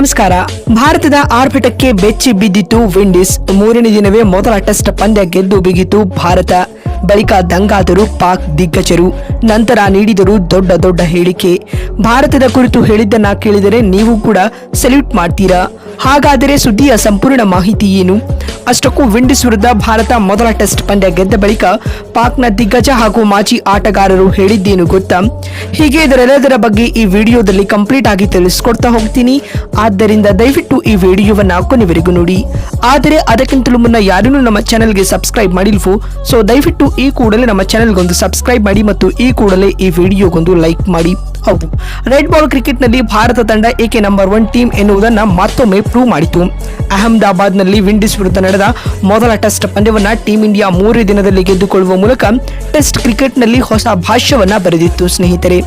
ನಮಸ್ಕಾರ. ಭಾರತದ ಆರ್ಭಟಕ್ಕೆ ಬೆಚ್ಚಿ ಬಿದ್ದಿತ್ತು ವಿಂಡೀಸ್. ಮೂರನೇ ದಿನವೇ ಮೊದಲ ಟೆಸ್ಟ್ ಪಂದ್ಯ ಗೆದ್ದು ಬಿಗಿತು ಭಾರತ. ಬಳಿಕ ದಂಗಾದರು ಪಾಕ್ ದಿಗ್ಗಜರು. ನಂತರ ನೀಡಿದರು ದೊಡ್ಡ ದೊಡ್ಡ ಹೇಳಿಕೆ. ಭಾರತದ ಕುರಿತು ಹೇಳಿದ್ದನ್ನ ಕೇಳಿದರೆ ನೀವು ಕೂಡ ಸೆಲ್ಯೂಟ್ ಮಾಡ್ತೀರಾ? ಹಾಗಾದರೆ ಸುದ್ದಿಯ ಸಂಪೂರ್ಣ ಮಾಹಿತಿ ಏನು? ಅಷ್ಟಕ್ಕೂ ವಿಂಡೀಸ್ ವಿರುದ್ಧ ಭಾರತ ಮೊದಲ ಟೆಸ್ಟ್ ಪಂದ್ಯ ಗೆದ್ದ ಬಳಿಕ ಪಾಕ್ನ ದಿಗ್ಗಜ ಹಾಗೂ ಮಾಜಿ ಆಟಗಾರರು ಹೇಳಿದ್ದೇನು ಗೊತ್ತಾ? ಹೀಗೆ ಇದರೆಲ್ಲದರ ಬಗ್ಗೆ ಈ ವಿಡಿಯೋದಲ್ಲಿ ಕಂಪ್ಲೀಟ್ ಆಗಿ ತಿಳಿಸ್ಕೊಡ್ತಾ ಹೋಗ್ತೀನಿ. ಆದ್ದರಿಂದ ದಯವಿಟ್ಟು ಈ ವಿಡಿಯೋವನ್ನು ಕೊನೆವರೆಗೂ ನೋಡಿ. ಆದರೆ ಅದಕ್ಕಿಂತಲೂ ಮುನ್ನ ಯಾರೂ ನಮ್ಮ ಚಾನಲ್ಗೆ ಸಬ್ಸ್ಕ್ರೈಬ್ ಮಾಡಿಲ್ವೋ? ಸೊ ದಯವಿಟ್ಟು ಈ ಕೂಡಲೇ ನಮ್ಮ ಚಾನಲ್ಗೊಂದು ಸಬ್ಸ್ಕ್ರೈಬ್ ಮಾಡಿ ಮತ್ತು ಈ ಕೂಡಲೇ ಈ ವಿಡಿಯೋಗೊಂದು ಲೈಕ್ ಮಾಡಿ. ಹೌದು. ರೆಡ್ ಬಾಲ್ ಕ್ರಿಕೆಟ್ನಲ್ಲಿ ಭಾರತ ತಂಡ ಏಕೆ ನಂಬರ್ ಒನ್ ಟೀಮ್ ಎನ್ನುವುದನ್ನು ಮತ್ತೊಮ್ಮೆ ಪ್ರೂವ್ ಮಾಡಿತು ಅಹಮದಾಬಾದ್ನಲ್ಲಿ ವಿಂಡೀಸ್ ವಿರುದ್ಧ ನಡೆದ ಮೊದಲ ಟೆಸ್ಟ್ ಪಂದ್ಯವನ್ನು ಟೀಂ ಇಂಡಿಯಾ ಮೂರೇ ದಿನದಲ್ಲಿ ಗೆದ್ದುಕೊಳ್ಳುವ ಮೂಲಕ ಟೆಸ್ಟ್ ಕ್ರಿಕೆಟ್ನಲ್ಲಿ ಹೊಸ ಭಾಷ್ಯವನ್ನ ಬರೆದಿತ್ತು ಸ್ನೇಹಿತರೆ.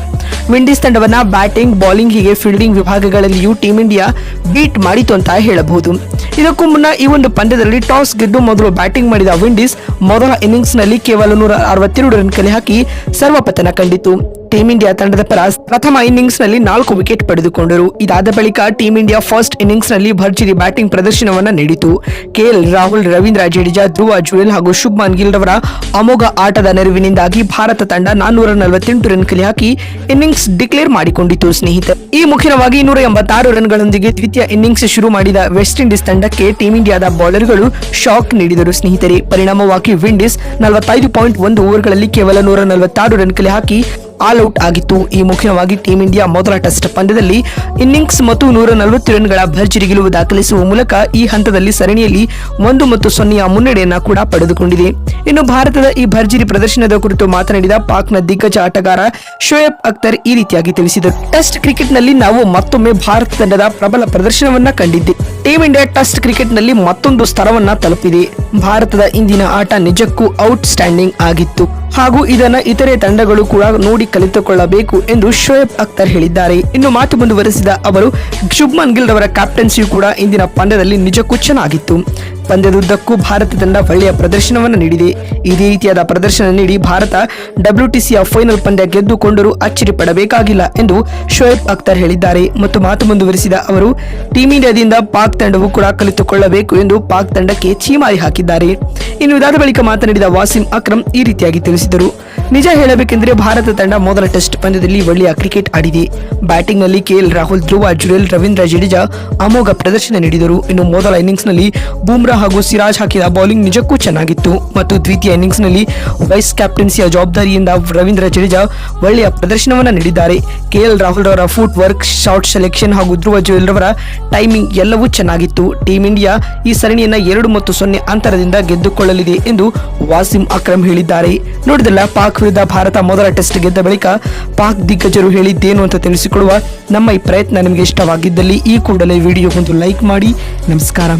ವಿಂಡೀಸ್ ತಂಡವನ್ನ ಬ್ಯಾಟಿಂಗ್ ಬೌಲಿಂಗ್ ಹೀಗೆ ಫೀಲ್ಡಿಂಗ್ ವಿಭಾಗಗಳಲ್ಲಿಯೂ ಟೀಂ ಇಂಡಿಯಾ ಬೀಟ್ ಮಾಡಿತು ಅಂತ ಹೇಳಬಹುದು. ಇದಕ್ಕೂ ಮುನ್ನ ಈ ಒಂದು ಪಂದ್ಯದಲ್ಲಿ ಟಾಸ್ ಗೆದ್ದು ಮೊದಲು ಬ್ಯಾಟಿಂಗ್ ಮಾಡಿದ ವಿಂಡೀಸ್ ಮೊದಲ ಇನ್ನಿಂಗ್ಸ್ನಲ್ಲಿ ಕೇವಲ ನೂರ ಅರವತ್ತೆರಡು ರನ್ ಕಲೆ ಹಾಕಿ ಸರ್ವಪತನ ಕಂಡಿತು ಟೀಂ ಇಂಡಿಯಾ ತಂಡದ ಪರ ಪ್ರಥಮ ಇನ್ನಿಂಗ್ಸ್ನಲ್ಲಿ ನಾಲ್ಕು ವಿಕೆಟ್ ಪಡೆದುಕೊಂಡರು. ಇದಾದ ಬಳಿಕ ಟೀಂ ಇಂಡಿಯಾ ಫಸ್ಟ್ ಇನ್ನಿಂಗ್ಸ್ನಲ್ಲಿ ಭರ್ಜರಿ ಬ್ಯಾಟಿಂಗ್ ಪ್ರದರ್ಶನವನ್ನು ನೀಡಿತು. ಕೆಎಲ್ ರಾಹುಲ್, ರವೀಂದ್ರ ಜಡೇಜಾ, ಧ್ರುವ ಜುಯೆಲ್ ಹಾಗೂ ಶುಭ್ಮನ್ ಗಿಲ್ ರವರ ಅಮೋಘ ಆಟದ ನೆರವಿನಿಂದಾಗಿ ಭಾರತ ತಂಡ ನಾನ್ನೂರ ನಲವತ್ತೆಂಟು ರನ್ ಕಲೆ ಹಾಕಿ ಇನ್ನಿಂಗ್ಸ್ ಡಿಕ್ಲೇರ್ ಮಾಡಿಕೊಂಡಿತು ಸ್ನೇಹಿತರೆ. ಈ ಮುಖ್ಯವಾಗಿ ನೂರ ಎಂಬತ್ತಾರು ರನ್ಗಳೊಂದಿಗೆ ದ್ವಿತೀಯ ಇನ್ನಿಂಗ್ಸ್ ಶುರು ಮಾಡಿದ ವೆಸ್ಟ್ ಇಂಡೀಸ್ ತಂಡಕ್ಕೆ ಟೀಂ ಇಂಡಿಯಾದ ಬೌಲರ್ಗಳು ಶಾಕ್ ನೀಡಿದರು ಸ್ನೇಹಿತರೆ. ಪರಿಣಾಮವಾಗಿ ವಿಂಡೀಸ್ ನಲವತ್ತೈದು ಪಾಯಿಂಟ್ ಒಂದು ಓವರ್ಗಳಲ್ಲಿ ಕೇವಲ ನೂರ ನಲವತ್ತಾರು ರನ್ ಕಲೆ ಹಾಕಿ ಆಲ್ ಔಟ್ ಆಗಿತ್ತು. ಈ ಮುಖ್ಯವಾಗಿ ಟೀಂ ಇಂಡಿಯಾ ಮೊದಲ ಟೆಸ್ಟ್ ಪಂದ್ಯದಲ್ಲಿ ಇನ್ನಿಂಗ್ಸ್ ಮತ್ತು ನೂರ ನಲವತ್ತು ರನ್ಗಳ ಭರ್ಜರಿ ಗೆಲುವು ದಾಖಲಿಸುವ ಮೂಲಕ ಈ ಹಂತದಲ್ಲಿ ಸರಣಿಯಲ್ಲಿ ಒಂದು ಮತ್ತು ಸೊನ್ನೆಯ ಮುನ್ನಡೆಯನ್ನ ಕೂಡ ಪಡೆದುಕೊಂಡಿದೆ. ಇನ್ನು ಭಾರತದ ಈ ಭರ್ಜರಿ ಪ್ರದರ್ಶನದ ಕುರಿತು ಮಾತನಾಡಿದ ಪಾಕ್ನ ದಿಗ್ಗಜ ಆಟಗಾರ ಶೋಯಬ್ ಅಖ್ತರ್ ಈ ರೀತಿಯಾಗಿ ತಿಳಿಸಿದರು. ಟೆಸ್ಟ್ ಕ್ರಿಕೆಟ್ನಲ್ಲಿ ನಾವು ಮತ್ತೊಮ್ಮೆ ಭಾರತ ತಂಡದ ಪ್ರಬಲ ಪ್ರದರ್ಶನವನ್ನ ಕಂಡಿದ್ದೆ. ಟೀಂ ಇಂಡಿಯಾ ಟೆಸ್ಟ್ ಕ್ರಿಕೆಟ್ನಲ್ಲಿ ಮತ್ತೊಂದು ಸ್ತರವನ್ನ ತಲುಪಿದೆ. ಭಾರತದ ಇಂದಿನ ಆಟ ನಿಜಕ್ಕೂ ಔಟ್ ಸ್ಟ್ಯಾಂಡಿಂಗ್ ಆಗಿತ್ತು. ಹಾಗೂ ಇದನ್ನ ಇತರೆ ತಂಡಗಳು ಕೂಡ ನೋಡಿ ಕಲಿತುಕೊಳ್ಳಬೇಕು ಎಂದು ಶೋಯಬ್ ಅಖ್ತರ್ ಹೇಳಿದ್ದಾರೆ. ಇನ್ನು ಮಾತು ಮುಂದುವರೆಸಿದ ಅವರು, ಶುಭ್ಮನ್ ಗಿಲ್ ರವರ ಕ್ಯಾಪ್ಟನ್ಸಿ ಕೂಡ ಇಂದಿನ ಪಂದ್ಯದಲ್ಲಿ ನಿಜಕ್ಕೂ ಚೆನ್ನಾಗಿತ್ತು. ಪಂದ್ಯದುದ್ದಕ್ಕೂ ಭಾರತ ತಂಡ ಒಳ್ಳೆಯ ಪ್ರದರ್ಶನವನ್ನು ನೀಡಿದೆ. ಇದೇ ರೀತಿಯಾದ ಪ್ರದರ್ಶನ ನೀಡಿ ಭಾರತ ಡಬ್ಲ್ಯೂಟಿಸಿಯ ಫೈನಲ್ ಪಂದ್ಯ ಗೆದ್ದುಕೊಂಡರೂ ಅಚ್ಚರಿ ಪಡಬೇಕಾಗಿಲ್ಲ ಎಂದು ಶೋಯಬ್ ಅಖ್ತರ್ ಹೇಳಿದ್ದಾರೆ. ಮತ್ತು ಮಾತು ಮುಂದುವರಿಸಿದ ಅವರು ಟೀಂ ಇಂಡಿಯಾದಿಂದ ಪಾಕ್ ತಂಡವು ಕೂಡ ಕಲಿತುಕೊಳ್ಳಬೇಕು ಎಂದು ಪಾಕ್ ತಂಡಕ್ಕೆ ಚೀಮಾರಿ ಹಾಕಿದ್ದಾರೆ. ಇನ್ನು ಇದಾದ ಬಳಿಕ ಮಾತನಾಡಿದ ವಾಸಿಂ ಅಕ್ರಮ್ ಈ ರೀತಿಯಾಗಿ ತಿಳಿಸಿದರು. ನಿಜ ಹೇಳಬೇಕೆಂದರೆ ಭಾರತ ತಂಡ ಮೊದಲ ಟೆಸ್ಟ್ ಪಂದ್ಯದಲ್ಲಿ ಒಳ್ಳೆಯ ಕ್ರಿಕೆಟ್ ಆಡಿದೆ. ಬ್ಯಾಟಿಂಗ್ನಲ್ಲಿ ಕೆಎಲ್ ರಾಹುಲ್, ಧ್ರುವ, ಜುರೇಲ್, ರವೀಂದ್ರ ಜಡೇಜಾ ಅಮೋಘ ಪ್ರದರ್ಶನ ನೀಡಿದರು. ಇನ್ನು ಮೊದಲ ಇನ್ನಿಂಗ್ಸ್ನಲ್ಲಿ ಬೂಮ್ರಾ ಹಾಗೂ ಸಿರಾಜ್ ಹಾಕಿದ ಬೌಲಿಂಗ್ ನಿಜಕ್ಕೂ ಚೆನ್ನಾಗಿತ್ತು. ಮತ್ತು ದ್ವಿತೀಯ ಇನ್ನಿಂಗ್ಸ್ನಲ್ಲಿ ವೈಸ್ ಕ್ಯಾಪ್ಟನ್ಸಿಯ ಜವಾಬ್ದಾರಿಯಿಂದ ರವೀಂದ್ರ ಜಡೇಜಾ ಒಳ್ಳೆಯ ಪ್ರದರ್ಶನವನ್ನು ನೀಡಿದ್ದಾರೆ. ಕೆಎಲ್ ರಾಹುಲ್ ರವರ ಫುಟ್ ವರ್ಕ್ ಶಾರ್ಟ್ ಸೆಲೆಕ್ಷನ್ ಹಾಗೂ ಧ್ರುವ ಜುರೇಲ್ ರವರ ಟೈಮಿಂಗ್ ಎಲ್ಲವೂ ಚೆನ್ನಾಗಿತ್ತು. ಟೀಂ ಇಂಡಿಯಾ ಈ ಸರಣಿಯನ್ನು ಎರಡು ಮತ್ತು ಸೊನ್ನೆ ಅಂತರದಿಂದ ಗೆದ್ದುಕೊಳ್ಳಲಿದೆ ಎಂದು ವಾಸಿಂ ಅಕ್ರಮ್ ಹೇಳಿದ್ದಾರೆ. ನೋಡಿದಲ್ಲ ಪಾಕ್ ವಿರುದ್ಧ ಭಾರತ ಮೊದಲ ಟೆಸ್ಟ್ ಗೆದ್ದ ಬಳಿಕ ಪಾಕ್ ದಿಗ್ಗಜರು ಹೇಳಿದ್ದೇನು ಅಂತ ತಿಳಿಸಿಕೊಡುವ ನಮ್ಮ ಈ ಪ್ರಯತ್ನ ನಿಮಗೆ ಇಷ್ಟವಾಗಿದ್ದಲ್ಲಿ ಈ ಕೂಡಲೇ ವಿಡಿಯೋ ಒಂದು ಲೈಕ್ ಮಾಡಿ. ನಮಸ್ಕಾರ.